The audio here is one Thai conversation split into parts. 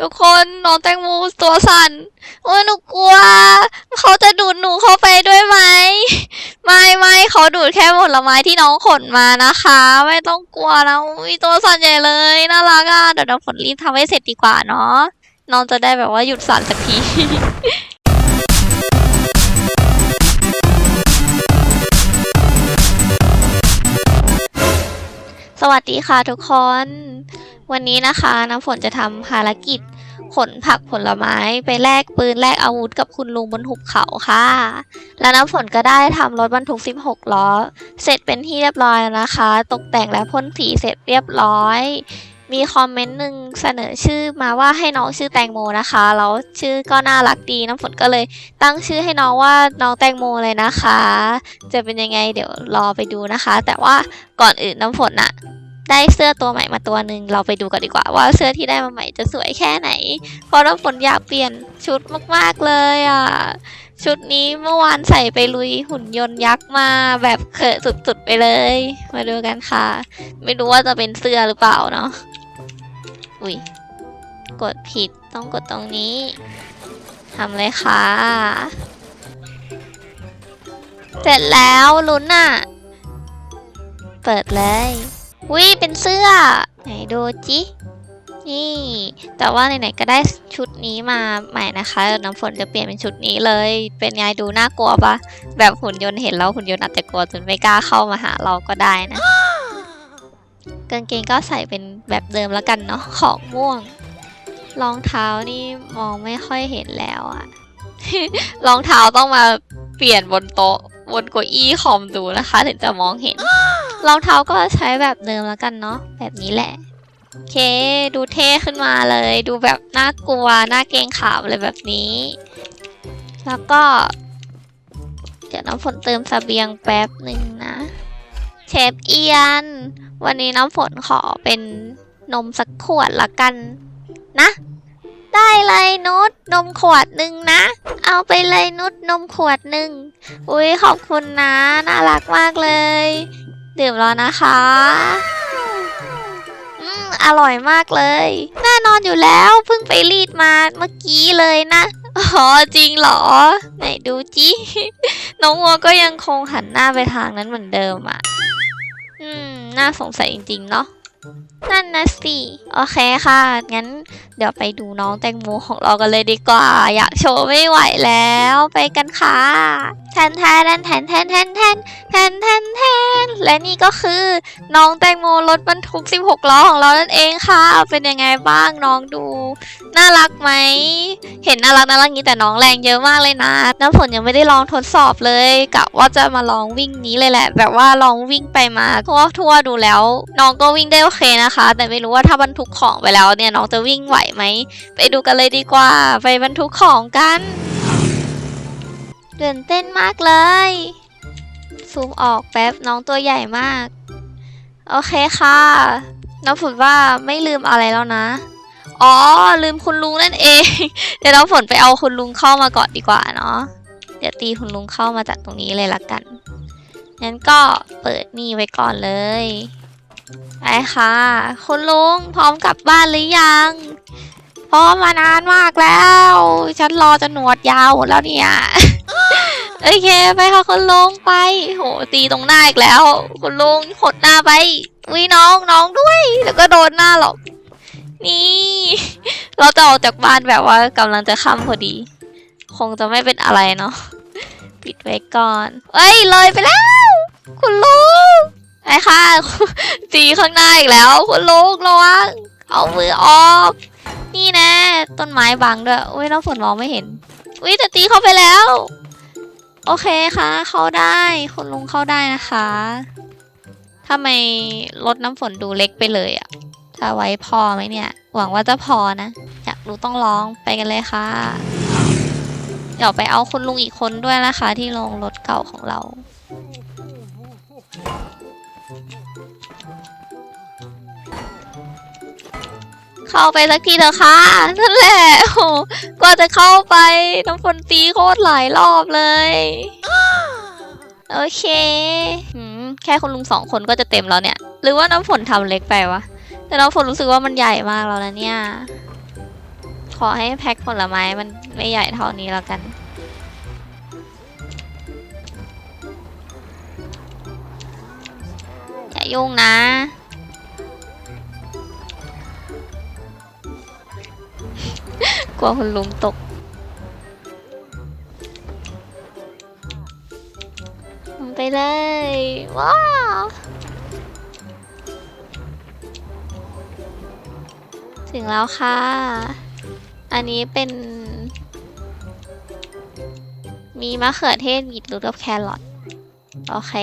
ทุกคนน้องแตงโมตัวสั่นโอ้หนูกลัว เขาจะดูดหนูเข้าไปด้วยไหมไม่ไม่เขาดูดแค่ผลไม้ที่น้องขนมานะคะ ไม่ต้องกลัวนะอุ้ยตัวสั่นใหญ่เลยน่ารักอะเดี๋ยวน้ำฝนรีบทำให้เสร็จดีกว่าเนาะน้องจะได้แบบว่าหยุดสั่นสักที สวัสดีค่ะทุกคน วันนี้นะคะน้ำฝนจะทำภารกิจขนผักผลไม้ไปแลกปืนแลกอาวุธกับคุณลุงบนหุบเขาค่ะ แล้วน้ำฝนก็ได้ทำรถบรรทุก 16 ล้อ เสร็จเป็นที่เรียบร้อยแล้วนะคะ ตกแต่งและพ่นสีเสร็จเรียบร้อย มีคอมเมนต์หนึ่งเสนอชื่อมาว่าให้น้องชื่อแตงโมนะคะ แล้วชื่อก็น่ารักดีน้ำฝนก็เลยตั้งชื่อให้น้องว่าน้องแตงโมเลยนะคะ จะเป็นยังไงเดี๋ยวรอไปดูนะคะ แต่ว่าก่อนอื่นน้ำฝนอะ ได้เสื้อตัวใหม่มาตัวหนึ่งเราไปดูกันดีกว่าว่าเสื้อที่ได้มาใหม่จะสวยแค่ไหน เพราะน้ำฝนอยากเปลี่ยนชุดมากๆเลยอะ ชุดนี้เมื่อวานใส่ไปลุยหุ่นยนต์ยักษ์มาแบบเขอะสุดๆไปเลย มาดูกันค่ะ ไม่รู้ว่าจะเป็นเสื้อหรือเปล่าเนาะ อุ้ย กดผิดต้องกดตรงนี้ทำเลยค่ะ เสร็จแล้วลุ้นอะ เปิดเลย อุ้ยเป็นเสื้อ ไหนดูจินี่ แต่ว่าไหนๆก็ได้ชุดนี้มาใหม่นะคะน้ำฝนจะเปลี่ยนเป็นชุดนี้เลย เป็นไงดูน่ากลัวปะแบบหุ่นยนต์เห็นแล้วหุ่นยนต์อาจจะกลัวจนไม่กล้าเข้ามาหาเราก็ได้นะกางเกงก็ใส่เป็นแบบเดิมแล้วกันเนาะของม่วงรองเท้านี่มองไม่ค่อยเห็นแล้วอะรองเท้าต้องมาเปลี่ยนบนโต๊ะ บนเก้าอี้คอมดูนะคะ ถึงจะมองเห็นรองเท้าก็ใช้แบบเดิมแล้วกันเนาะแบบนี้แหละโอเค ดูเท่ขึ้นมาเลย ดูแบบน่ากลัวน่าเกรงขามเลยแบบนี้ แล้วก็ เดี๋ยวน้ำฝนเติมเสบียงแป๊บหนึ่งนะ เชฟเอียน วันนี้น้ำฝนขอเป็นนมสักขวดละกันนะ ได้เลยนุชนมขวดหนึ่งนะ เอาไปเลยนุชนมขวดหนึ่งอุ้ยขอบคุณนะ น่ารักมากเลย ดื่มแล้วนะคะอืมอร่อยมากเลย แน่นอนอยู่แล้วเพิ่งไปรีดมาเมื่อกี้เลยนะอ๋อจริงเหรอ ไหนดูจิน้องวัวก็ยังคงหันหน้าไปทางนั้นเหมือนเดิมอะ อืม น่าสงสัยจริงๆเนาะ นั่นนะสิ โอเคค่ะ งั้นเดี๋ยวไปดูน้องแตงโมของเรากันเลยดีกว่า อยากโชว์ไม่ไหวแล้ว ไปกันค่ะแทนแทนแทนแทนแทนแทนแทนแทนแทนและนี่ก็คือน้องแตงโมรถบรรทุก 16 ล้อของเรานั่นเองค่ะ เป็นยังไงบ้างน้องดู น่ารักไหม เห็นน่ารักน่ารักงี้แต่น้องแรงเยอะมากเลยนะ น้ำฝนยังไม่ได้ลองทดสอบเลยกะว่าจะมาลองวิ่งนี้เลยแหละ แบบว่าลองวิ่งไปมาทั่วทั่วดูแล้ว น้องก็วิ่งได้โอเคนะคะ แต่ไม่รู้ว่าถ้าบรรทุกของไปแล้วเนี่ยน้องจะวิ่งไหวไหมไปดูกันเลยดีกว่า ไปบรรทุกของกันตื่นเต้นมากเลย ซูมออกแป๊บน้องตัวใหญ่มาก โอเคค่ะ น้องฝนว่าไม่ลืมอะไรแล้วนะ อ๋อ ลืมคุณลุงนั่นเอง เดี๋ยวน้องฝนไปเอาคุณลุงเข้ามาก่อนดีกว่าเนาะ เดี๋ยวตีคุณลุงเข้ามาจากตรงนี้เลยละกัน งั้นก็เปิดนี่ไว้ก่อนเลยไปค่ะ คุณลุงพร้อมกลับบ้านหรือยังพร้อมมานานมากแล้ว ฉันรอจะหนวดยาวหมดแล้วเนี่ย โอเคไปค่ะคุณลุงไป โหตีตรงหน้าอีกแล้ว คุณลุงหดหน้าไปวิน้องน้องด้วย แล้วก็โดนหน้าหรอก นี่ เราจะออกจากบ้านแบบว่ากำลังจะค่ำพอดี คงจะไม่เป็นอะไรเนาะปิดไว้ก่อนเอ้ยเลยไปแล้ว คุณลุงไอ้ค่ะตีข้างหน้าอีกแล้ว คุณลุงระวังเอามือออก นี่แน่ต้นไม้บังด้วยอุ้ยน้ำฝนมองไม่เห็นอุ้ยแต่ตีเข้าไปแล้ว โอเคค่ะ เข้าได้คุณลุงเข้าได้นะคะทำไมรถน้ำฝนดูเล็กไปเลยอะ จะไว้พอไหมเนี่ย หวังว่าจะพอนะ อยากรู้ต้องร้องไปกันเลยค่ะ เดี๋ยวไปเอาคุณลุงอีกคนด้วยนะคะ ที่ลงรถเก่าของเรา เข้าไปสักทีเถอะค่ะนั่นแหละโหกว่าจะเข้าไปน้ำฝนตีโคตรหลายรอบเลยโอเค แค่คุณลุงสองคนก็จะเต็มแล้วเนี่ย หรือว่าน้ำฝนทำเล็กไปวะ แต่น้ำฝนรู้สึกว่ามันใหญ่มากแล้วนะเนี่ย ขอให้แพ็คผลไม้มันไม่ใหญ่เท่านี้แล้วกันอย่ายุ่งนะกลัวคุณลุงตกลงไปเลย ว้าว ถึงแล้วค่ะ อันนี้เป็น มีมะเขือเทศบีทรูทกับแครอทโอเค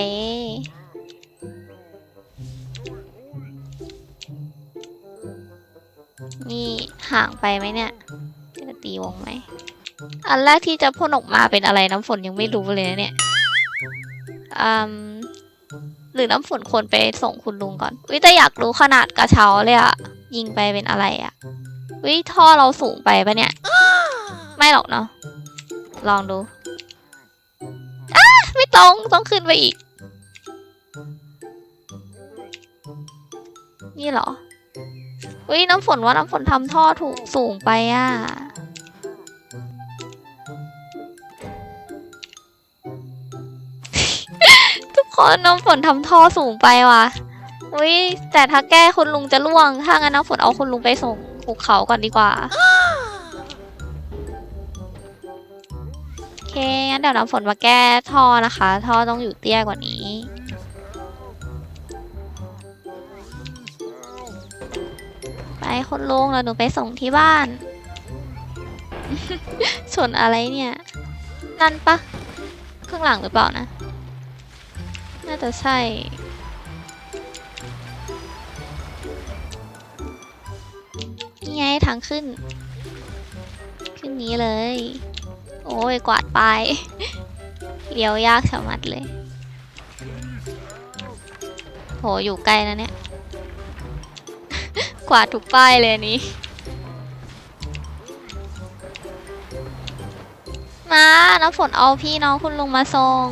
นี่ห่างไปไหมเนี่ย จะตีวงไหม อันแรกที่จะพ่นออกมาเป็นอะไรน้ำฝนยังไม่รู้เลยนะเนี่ย อืมหรือน้ำฝนควรไปส่งคุณลุงก่อน วิแต่อยากรู้ขนาดกระเช้าเลยอะ ยิงไปเป็นอะไรอะวิท่อเราสูงไปปะเนี่ย ไม่หรอกเนาะลองดูอ้าไม่ตรงต้องขึ้นไปอีก นี่เหรอวิน้ำฝนว่าน้ำฝนทำท่อถูกสูงไปอะทุกคนน้ำฝนทำท่อสูงไปว่ะ อุ้ยแต่ถ้าแก้คุณลุงจะล่วง ถ้างั้นน้ำฝนเอาคุณลุงไปส่งภูเขาก่อนดีกว่า โอเค งั้นเดี๋ยวน้ำฝนมาแก้ท่อนะคะ ท่อต้องอยู่เตี้ยกว่านี้ไปคุณลุงแล้วหนูไปส่งที่บ้าน ส่วนอะไรเนี่ย นั่นปะ ข้างหลังหรือเปล่านะ น่าจะใช่ ไงทางขึ้น ขึ้นนี้เลย โอ้ยกวาดไปเลี้ยวยากชะมัดเลย โห อยู่ใกล้นะเนี่ย กวาดทุกป้ายเลยนี้ มา น้ำฝนเอาพี่น้องคุณลุงมาส่ง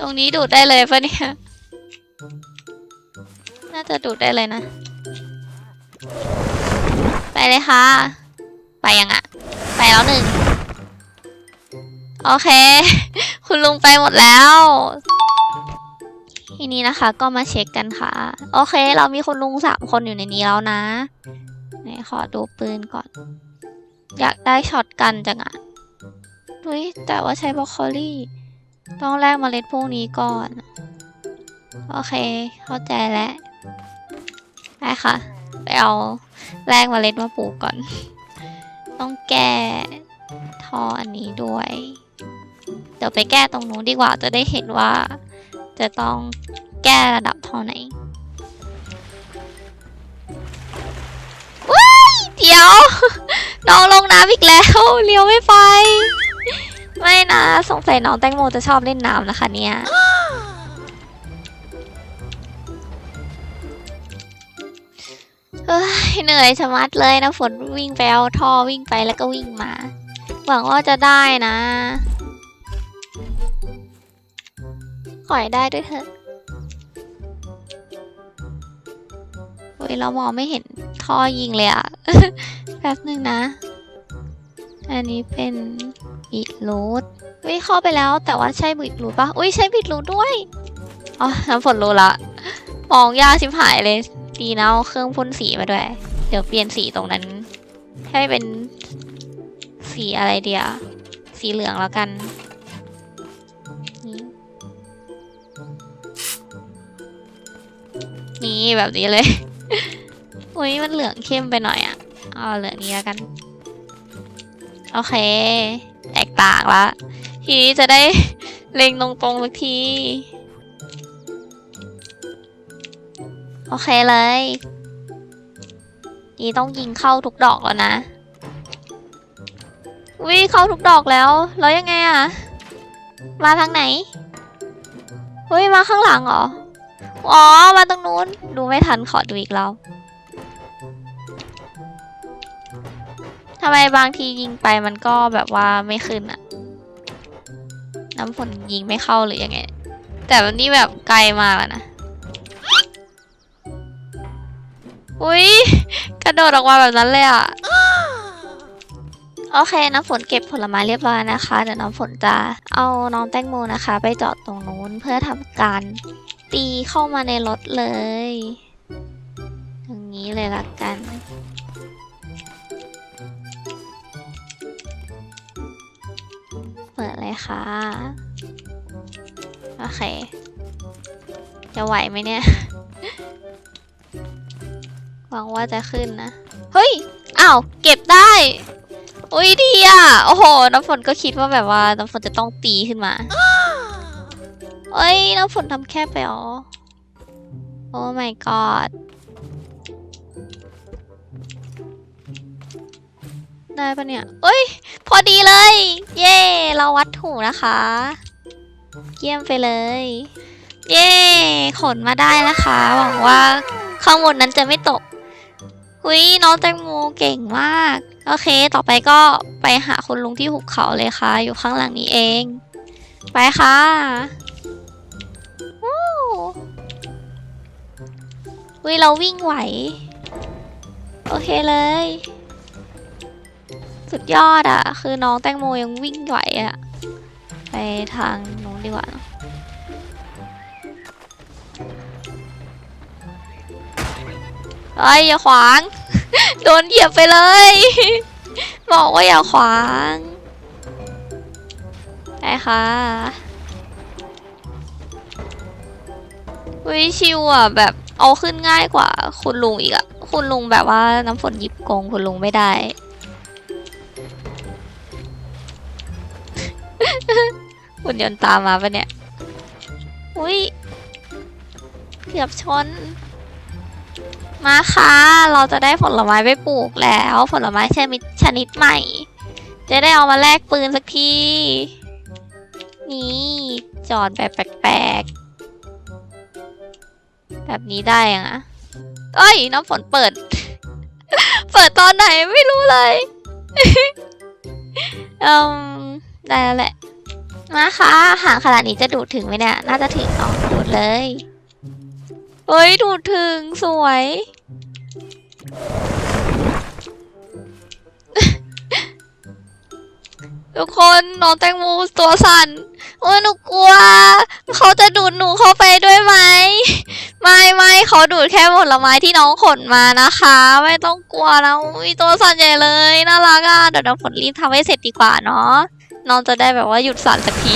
ตรงนี้ดูดได้เลยปะเนี่ย น่าจะดูดได้เลยนะ ไปเลยค่ะ ไปยังอะไปแล้วหนึ่ง โอเค คุณลุงไปหมดแล้ว ทีนี้นะคะก็มาเช็คกันค่ะ โอเค เรามีคุณลุงสามคนอยู่ในนี้แล้วนะไหนขอดูปืนก่อน อยากได้ช็อตกันจังอะเฮ้ยแต่ว่าใช้บรอกโคลี่ ต้องแลกเมล็ดพวกนี้ก่อน โอเค เข้าใจแล้วไปค่ะ ไปเอาแลกเมล็ดมาปลูกก่อน ต้องแก้ท่ออันนี้ด้วย เดี๋ยวไปแก้ตรงนู้นดีกว่าจะได้เห็นว่า จะต้องแก้ระดับท่อไหนว้ายเดี๋ยว น้องลงน้ำอีกแล้วเลี้ยวไม่ไป ไม่นะ สงสัยน้องแตงโมจะชอบเล่นน้ำนะคะเนี่ย เฮ้ยเหนื่อยชะมัดเลยนะฝนวิ่งไปเอาท่อวิ่งไปแล้วก็วิ่งมา หวังว่าจะได้นะขอให้ได้ด้วยเถอะโอ้ยเรามองไม่เห็นท่อยิงเลยอะแป๊บหนึ่งนะ อันนี้เป็น บีทรูทอุ้ยเข้าไปแล้วแต่ว่าใช่บีทรูทปะอุ้ยใช่บีทรูทด้วยอ๋อน้ำฝนรู้ละมองยากชิบหายเลย ดีนะเอาเครื่องพ่นสีมาด้วย เดี๋ยวเปลี่ยนสีตรงนั้น ให้เป็นสีอะไรเดียวสีเหลืองแล้วกันนี่นี่แบบนี้เลย อุ้ยมันเหลืองเข้มไปหน่อยอะ่ะ เอาเหลืองนี้แล้วกัน โอเค ต่างละทีนี้จะได้เล็งตรงๆสักที โอเคเลย นี่ต้องยิงเข้าทุกดอกแล้วนะวิเข้าทุกดอกแล้ว แล้วยังไงอะมาทางไหนเฮ้ยมาข้างหลังเหรอ อ๋อ มาตรงนู้น ดูไม่ทันขอดูอีกแล้ว ทำไมบางทียิงไปมันก็แบบว่าไม่ขึ้นอะน้ำฝนยิงไม่เข้าหรือยังไง แต่วันนี้แบบไกลมากนะ อุ้ยกระโดดออกมาแบบนั้นเลยอะโอเค น้ำฝนเก็บผลไม้เรียบร้อยนะคะ เดี๋ยวน้ำฝนจะเอาน้องแตงโมนะคะ ไปจอดตรงนู้นเพื่อทำการตีเข้ามาในรถเลย อย่างนี้เลยละกัน ปิดเลยค่ะ โอเค จะไหวไหมเนี่ย หวังว่าจะขึ้นนะ เฮ้ย อ้าว เก็บได้อุ้ยดีอะ โอ้โห น้ำฝนก็คิดว่าแบบว่าน้ำฝนจะต้องตีขึ้นมาเอ้ย น้ำฝนทำแค่ไปอ๋อ โอ้ my god ได้ปะเนี่ยเอ้ย พอดีเลย เย่เราวัดถูกนะคะ เยี่ยมไปเลย เย่ขนมาได้นะคะ หวังว่าข้างบนนั้นจะไม่ตกหุยน้องแตงโมเก่งมาก โอเค ต่อไปก็ไปหาคุณลุงที่หุบเขาเลยค่ะ อยู่ข้างหลังนี้เอง ไปค่ะวู้หุยเราวิ่งไหว โอเคเลย สุดยอดอะคือน้องแตงโมยังวิ่งไหวอะไปทางนู้นดีกว่าเนอะเอ้ยอย่าขวาง โดนเหยียบไปเลย บอกว่าอย่าขวางไปค่ะวิชิวอะแบบเอาขึ้นง่ายกว่า คุณลุงอีกอะ คุณลุงแบบว่าน้ำฝนยิบกงคุณลุงไม่ได้ คุณยนต์ตามมาปะเนี่ย อุ้ย เกือบชน มาค่ะ เราจะได้ผลไม้ไปปลูกแล้ว ผลไม้ชนิดชนิดใหม่ จะได้เอามาแลกปืนสักที นี่จอดแบบแปลกๆ แบบนี้ได้ยังอะเอ้ย น้ำฝนเปิด เปิดตอนไหนไม่รู้เลย อืม ได้แล้วแหละ มาค่ะหางขนาดนี้จะดูดถึงไหมเนี่ย น่าจะถึงเนาะดูดเลยเฮ้ย ดูดถึงสวย ทุกคนน้องแตงโมตัวสั่นโอ้ยหนูกลัว เขาจะดูดหนูเข้าไปด้วยไหม ไม่ไม่เขาดูดแค่ผลไม้ที่น้องขนมานะคะ ไม่ต้องกลัวนะอุ้ยตัวสั่นใหญ่เลย น่ารักอะ เดี๋ยวน้ำฝนรีบทำให้เสร็จดีกว่าเนาะ น้องจะได้แบบว่าหยุดสั่นสักที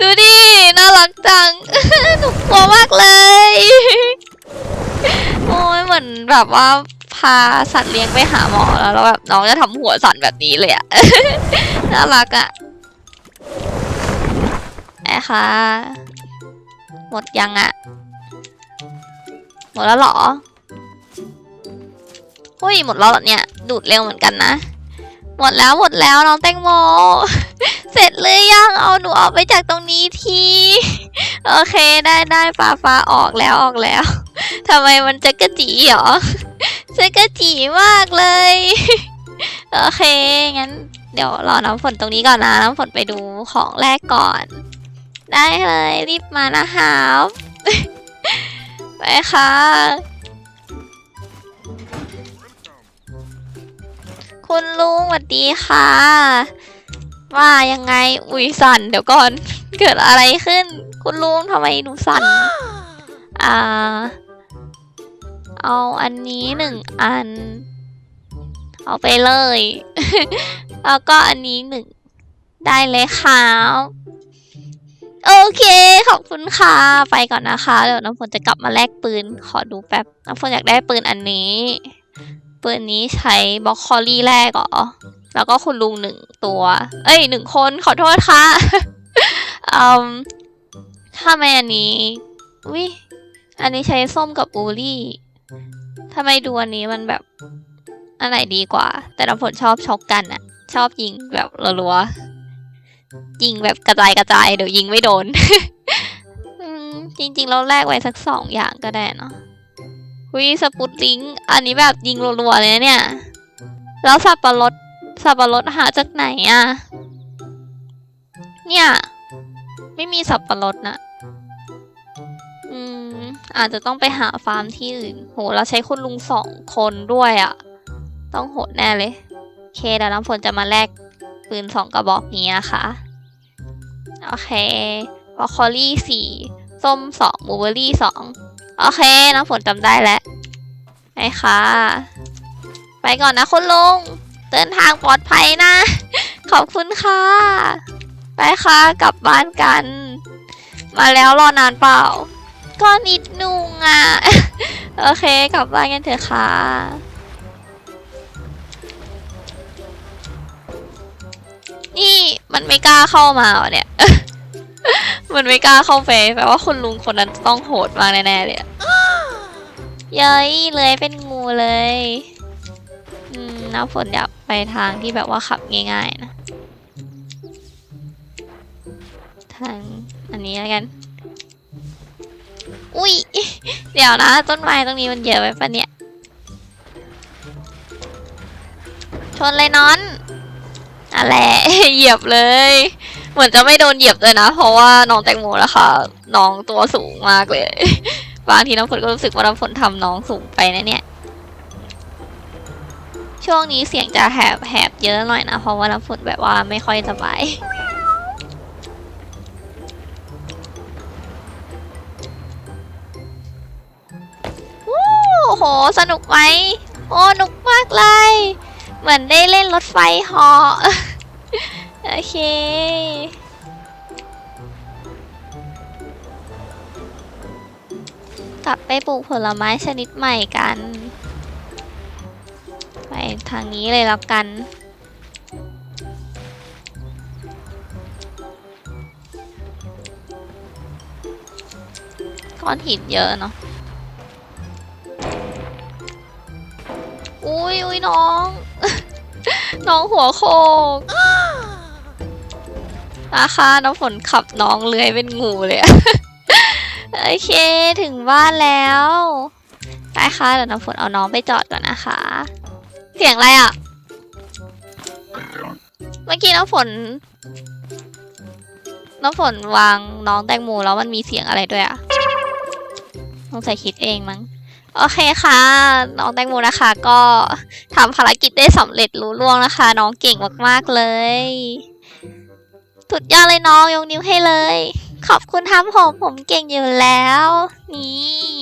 ดูดิ น่ารักจัง หนูกลัวมากเลย โอ้ยเหมือนแบบว่าพาสัตว์เลี้ยงไปหาหมอแล้วแล้วแบบน้องจะทำหัวสั่นแบบนี้เลยอะน่ารักอะไอ้ค่ะหมดยังอะหมดแล้วเหรอ เฮ้ยหมดแล้วเนี่ย ดูดเร็วเหมือนกันนะ หมดแล้วหมดแล้วน้องแตงโม เสร็จเลยยังเอาหนูออกไปจากตรงนี้ทีโอเคได้ได้ฟ้าฟ้าออกแล้วออกแล้วทำไมมันจะกระจีหรอจะกระจีมากเลย โอเคงั้นเดี๋ยวรอน้ำฝนตรงนี้ก่อนนะน้ำฝนไปดูของแรกก่อน ได้เลยรีบมานะครับ ไปค่ะ คุณลุงสวัสดีค่ะ ว่ายังไง อุ้ยสั่นเดี๋ยวก่อน เกิดอะไรขึ้น คุณลุงทำไมดูสั่น อ่า เอาอันนี้หนึ่งอัน เอาไปเลย แล้วก็อันนี้หนึ่ง ได้เลยครับโอเค ขอบคุณค่ะ ไปก่อนนะคะ เดี๋ยวน้ำฝนจะกลับมาแลกปืน ขอดูแป๊บ น้ำฝนอยากได้ปืนอันนี้ ปืนนี้ใช้บล็อกคอรี่แรกเหรอ แล้วก็คุณลุงหนึ่งตัว เอ้ยหนึ่งคนขอโทษค่ะอืมถ้าไม่อันนี้วิอันนี้ใช้ส้มกับบูลลี่ทำไมดูอันนี้มันแบบอันไหนดีกว่า แต่น้ำฝนชอบช็อกกันอะชอบยิงแบบรัวๆยิงแบบกระจายกระจายเดี๋ยวยิงไม่โดนจริงๆเราแลกไว้สักสองอย่างก็ได้เนาะ วิสปุตลิง อันนี้แบบยิงรัวๆเลยเนี่ย แล้วสับปะรดสับปะรดหาจากไหนอะเนี่ย ไม่มีสับปะรดนะอืม อาจจะต้องไปหาฟาร์มที่อื่น โห เราใช้คุณลุงสองคนด้วยอะต้องโหดแน่เลยโอเคเดี๋ยวน้ำฝนจะมาแลกปืนสองกระบอกนี้นะคะ โอเคบรอกโคลี่สี่ส้มสองบูเบอรี่สอง โอเค น้ำฝนจำได้แล้วไปค่ะ ไปก่อนนะคุณลุง เดินทางปลอดภัยนะ ขอบคุณค่ะ ไปค่ะ กลับบ้านกัน มาแล้วรอนานเปล่า ก็นิดนึงอะ โอเค กลับบ้านกันเถอะค่ะนี่มันไม่กล้าเข้ามาวะเนี่ย มันไม่กล้าเข้าเฟซแปลว่าคุณลุงคนนั้นต้องโหดมากแน่ๆเลยอะเย้ยเลยเป็นงูเลยอืมน้ำฝนอยากไปทางที่แบบว่าขับง่ายๆนะทางอันนี้แล้วกัน อุ้ยเดี๋ยวนะ ต้นไม้ตรงนี้มันเยอะไปปะเนี่ย ชนเลยนอนอะไรเหยียบเลย เหมือนจะไม่โดนเหยียบเลยนะ เพราะว่าน้องแตงโมนะคะน้องตัวสูงมากเลย บางทีน้ำฝนก็รู้สึกว่าน้ำฝนทำน้องสูงไปนะเนี่ย ช่วงนี้เสียงจะแหบแหบเยอะหน่อยนะ เพราะว่าน้ำฝนแบบว่าไม่ค่อยสบายวู้โห สนุกไหม โอ้ นุกมากเลย เหมือนได้เล่นรถไฟหาะ โอเค กลับไปปลูกผลไม้ชนิดใหม่กัน ไปทางนี้เลยแล้วกัน ก้อนหินเยอะเนาะ อุ้ยอุ้ยน้อง น้องหัวโคก ราคาน้ำฝนขับน้องเลื้อยเป็นงูเลยโอเคถึงบ้านแล้วไปค่ะเดี๋ยวน้ำฝนเอาน้องไปจอดก่อนนะคะ เสียงอะไรอะเมื่อกี้น้ำฝน น้ำฝนวางน้องแตงโมแล้วมันมีเสียงอะไรด้วยอะสงใสัยคิดเองมั้งโอเคค่ะ น้องแตงโมนะคะ ก็ทำภารกิจได้สำเร็จรู้ล่วงนะคะ น้องเก่งมากๆเลย สุดยอดเลยน้องยกนิ้วให้เลย ขอบคุณทำผมผมเก่งอยู่แล้ว นี่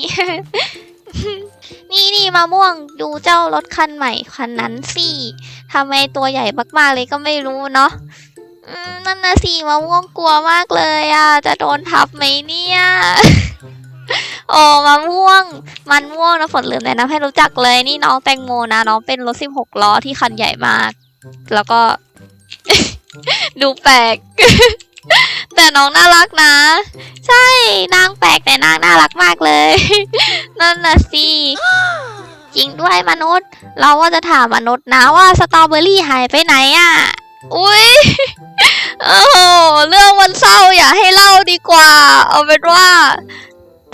นี่นี่มะม่วงดูเจ้ารถคันใหม่คันนั้นสิทำไมตัวใหญ่มากๆเลยก็ไม่รู้เนาะนั่นนะสิมะม่วงกลัวมากเลยอะ จะโดนทับไหมเนี่ย โอ้มะม่วง มันม่วงนะฝนลืมแนะนำให้รู้จักเลยนี่น้องแตงโมนะ น้องเป็นรถสิบหกล้อที่คันใหญ่มาก แล้วก็ ดูแปลก แต่น้องน่ารักนะ ใช่นางแปลกแต่นางน่ารักมากเลย นั่นน่ะสิจริงด้วยมนุษย์ เราว่าจะถามมนุษย์นะว่าสตรอเบอรี่หายไปไหนอะ อุ้ยโอ้โหเรื่องมันเศร้าอย่าให้เล่าดีกว่า เอาเป็นว่า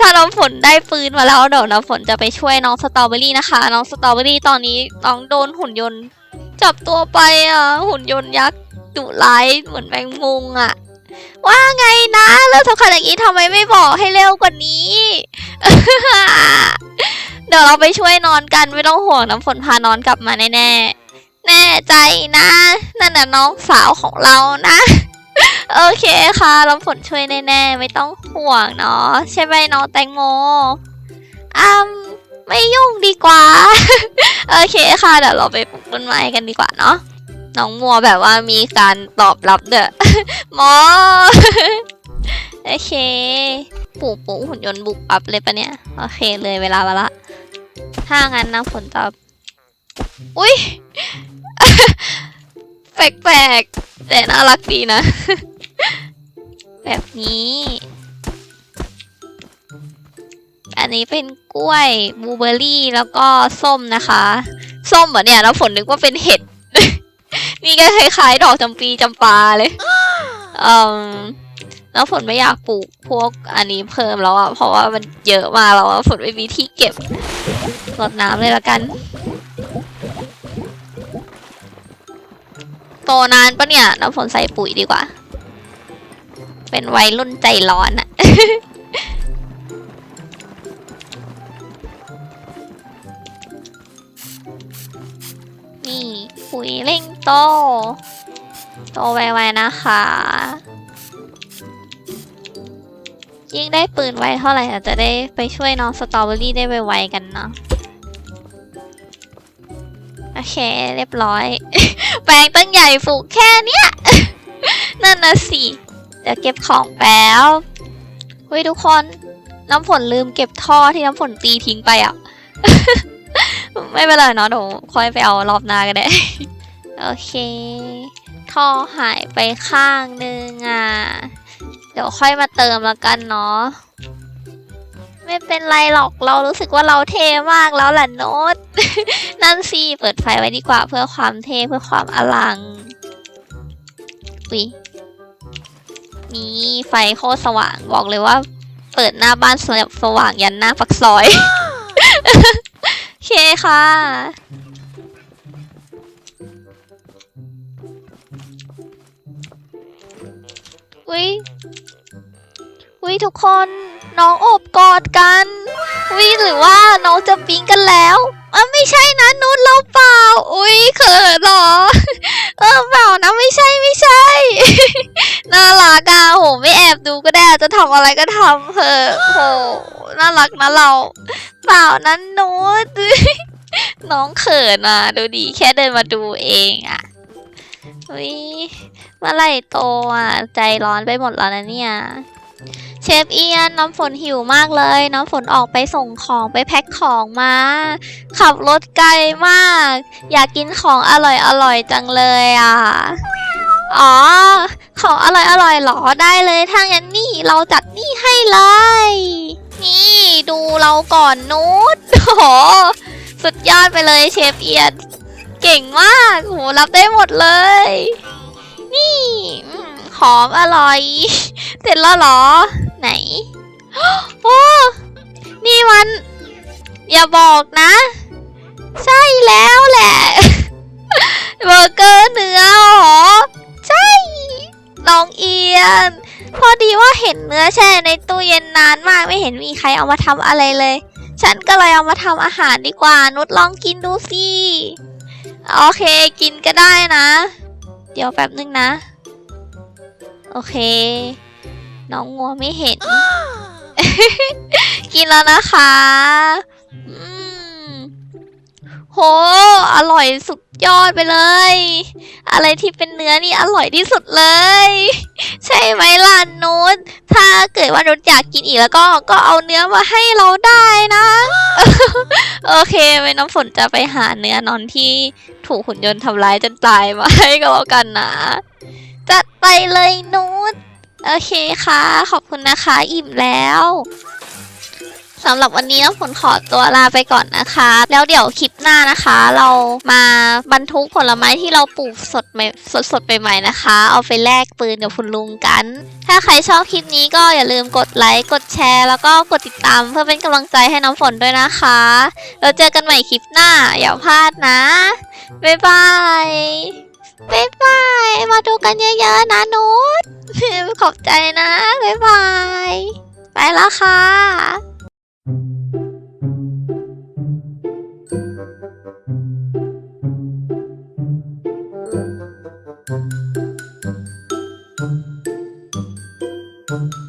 ถ้าน้องฝนได้ปืนมาแล้วเดี๋ยวน้องฝนจะไปช่วยน้องสตรอเบอรี่นะคะ น้องสตรอเบอรี่ตอนนี้น้องโดนหุ่นยนต์จับตัวไปอะหุ่นยนต์ยักษ์ ดุร้ายเหมือนแมงมุมอะว่าไงนะเรื่องสำคัญอย่างนี้ทำไมไม่บอกให้เร็วกว่านี้ เดี๋ยวเราไปช่วยนอนกันไม่ต้องห่วงน้ำฝนพานอนกลับมาแน่ๆแน่ใจนะ นั่นน่ะน้องสาวของเรานะ โอเคค่ะน้ำฝนช่วยแน่ๆไม่ต้องห่วงเนาะใช่ไหมน้องแตงโมอืมไม่ยุ่งดีกว่า โอเคค่ะเดี๋ยวเราไปปลูกต้นไม้กันดีกว่าเนาะ น้องมัวแบบว่ามีการตอบรับเด้อหมอโอเคปลูกปลูกหุ่นยนต์บุกอัพเลยปะเนี่ย โอเคเลยเวลามาละ ถ้างั้นนะฝนจะอุ้ยแปลกๆ แต่น่ารักดีนะ แบบนี้ อันนี้เป็นกล้วยบลูเบอร์รี่แล้วก็ส้มนะคะ ส้มเหรอเนี่ย แล้วฝนนึกว่าเป็นเห็ด มีแค่คล้ายๆดอกจำปีจำปาเลยอืมแล้วฝนไม่อยากปลูกพวกอันนี้เพิ่มแล้วอะเพราะว่ามันเยอะมาแล้วอะฝนไม่มีที่เก็บรดน้ำเลยละกัน โตนานปะเนี่ยน้ำฝนใส่ปุ๋ยดีกว่า เป็นวัยรุ่นใจร้อนอะนี่ ขุยเร่งโต โตไวๆนะคะ ยิ่งได้ปืนไวเท่าไหร่อาจจะได้ไปช่วยน้องสตรอเบอรี่ได้ไวๆกันเนาะโอเค เรียบร้อย แปลงตั้งใหญ่ฝูกแค่เนี้ย นั่นนะสิ เดี๋ยวเก็บของแป๊บเฮ้ยทุกคน น้ำฝนลืมเก็บท่อที่น้ำฝนตีทิ้งไปอะ ไม่เป็นไรเนาะเดี๋ยวค่อยไปเอารอบหน้าก็ได้ โอเค ท่อหายไปข้างนึงอะ เดี๋ยวค่อยมาเติมแล้วกันเนาะ ไม่เป็นไรหรอกเรารู้สึกว่าเราเท่มากแล้วแหละโน้ต นั่นสิเปิดไฟไว้ดีกว่าเพื่อความเท่เพื่อความอลังวินี่ไฟโคตรสว่างบอกเลยว่า เปิดหน้าบ้านสว่างยันหน้าปักซอย เคค่ะวิวิทุกคนน้องโอบกอดกันวิหรือว่าน้องจะปิ๊งกันแล้วอะไม่ใช่นะนุชเราเปล่า อุ้ยเขินเหรอ เออเปล่านะไม่ใช่ไม่ใช่ น่ารักอะโหไม่แอบดูก็ได้จะทำอะไรก็ทำเถอะโหน่ารักนะเรา เปล่านั้นนุชน้องเขินอะดูดีแค่เดินมาดูเองอะอุ้ยเมื่อไหร่โตอะใจร้อนไปหมดแล้วนะเนี่ยเชฟเอียนน้ำฝนหิวมากเลย น้ำฝนออกไปส่งของไปแพ็คของมา ขับรถไกลมาก อยากกินของอร่อยอร่อยจังเลยอะ อ๋อ ของอร่อยอร่อยเหรอได้เลยถ้างั้นนี่เราจัดนี่ให้เลย นี่ดูเราก่อนนูดโอ้โหสุดยอดไปเลยเชฟเอียน เก่งมากโหรับได้หมดเลย นี่หอมอร่อย เสร็จแล้วเหรอ ไหนโอ้นี่มัน อย่าบอกนะ ใช่แล้วแหละเบอร์เกอร์เนื้อเหรอ ใช่น้องเอียน พอดีว่าเห็นเนื้อแช่ในตู้เย็นนานมากไม่เห็นมีใครเอามาทำอะไรเลย ฉันก็เลยเอามาทำอาหารดีกว่า นุชลองกินดูสิโอเคกินก็ได้นะ เดี๋ยวแป๊บนึงนะ โอเค น้องงัวไม่เห็น กินแล้วนะคะ โห อร่อยสุดยอดไปเลย อะไรที่เป็นเนื้อนี่อร่อยที่สุดเลย ใช่ไหมล่ะนุชถ้าเกิดว่านุชอยากกินอีกแล้วก็ก็เอาเนื้อมาให้เราได้นะ โอเคไว้น้ำฝนจะไปหาเนื้อนอนที่ถูกหุ่นยนต์ทำร้ายจนตายมาให้ก็แล้วกันนะจัดไปเลยนุชโอเคค่ะ ขอบคุณนะคะ อิ่มแล้ว สำหรับวันนี้น้ำฝนขอตัวลาไปก่อนนะคะ แล้วเดี๋ยวคลิปหน้านะคะ เรามาบรรทุกผลไม้ที่เราปลูกสดใหม่สดสดๆใหม่ๆนะคะ เอาไปแลกปืนกับคุณลุงกัน ถ้าใครชอบคลิปนี้ก็อย่าลืมกดไลค์กดแชร์ แล้วก็กดติดตามเพื่อเป็นกำลังใจให้น้ำฝนด้วยนะคะ เราเจอกันใหม่คลิปหน้าอย่าพลาดนะบ๊ายบายบ๊ายบายมาดูกันเยอะๆนะนุชขอบใจนะบ๊ายบายไปแล้วค่ะ Música